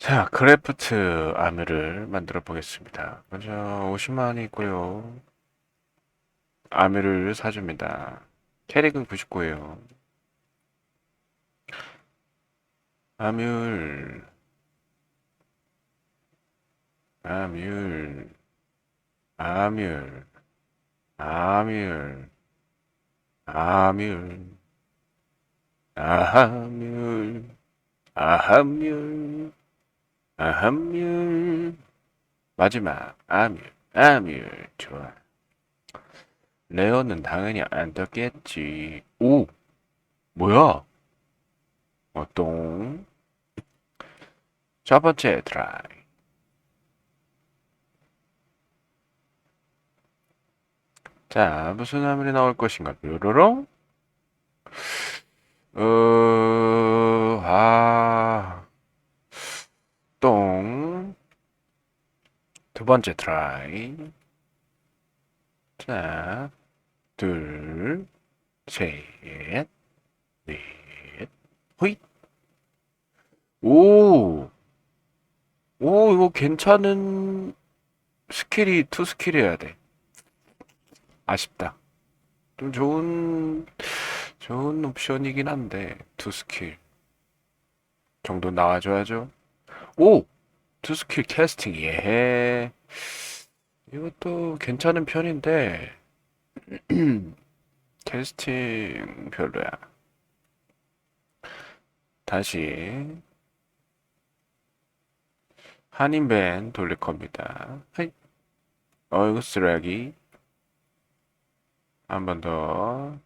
자, 크래프트 아뮤를 만들어 보겠습니다. 먼저 50만원이 있고요. 아뮤를 사줍니다. 캐릭은 99예요. 아뮤, 아뮤, 아뮤, 아뮤, 아뮤, 아뮤, 아뮤. 아함률 마지막 아뮤 아뮤 좋아. 레어는 당연히 안 떴겠지. 오 뭐야? 어똥 첫 번째 트라이. 자 무슨 아뮤이 나올 것인가? 뾰로롱. 어아 똥. 두 번째 트라이. 자, 둘, 셋, 넷, 호잇. 오! 오, 이거 괜찮은 스킬이 투 스킬이어야 돼. 아쉽다. 좀 좋은, 좋은 옵션이긴 한데, 투 스킬. 정도 나와줘야죠. 오! 투 스킬 캐스팅, 예. 이것도 괜찮은 편인데, 캐스팅 별로야. 다시, 한인벤 돌릴 겁니다. 헤이. 어, 이거 쓰레기. 한 번 더.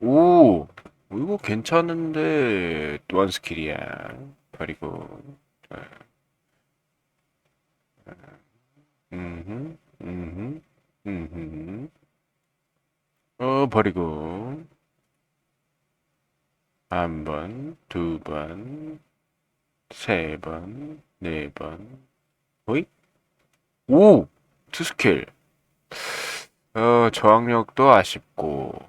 오! 이거 괜찮은데 또 한 스킬이야. 버리고. 음, 어 버리고. 한 번, 두 번, 세 번, 네 번. 오이? 오! 투 스킬. 어, 저항력도 아쉽고.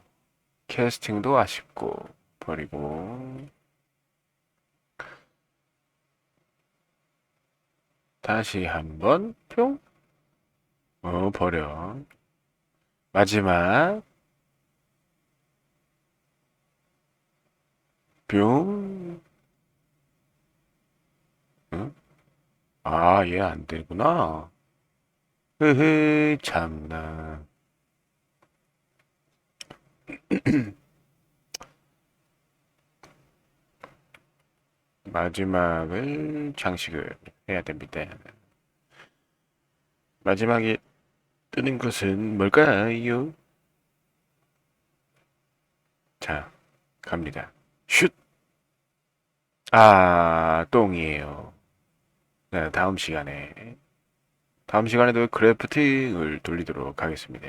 캐스팅도 아쉽고 버리고 다시 한번 뿅. 어 버려. 마지막 뿅. 응? 아, 얘 안 되구나. 흐흐, 참나. 마지막을 장식을 해야 됩니다. 마지막에 뜨는 것은 뭘까요? 자, 갑니다. 슛! 아, 똥이에요. 네, 다음 시간에, 다음 시간에도 크래프팅을 돌리도록 하겠습니다.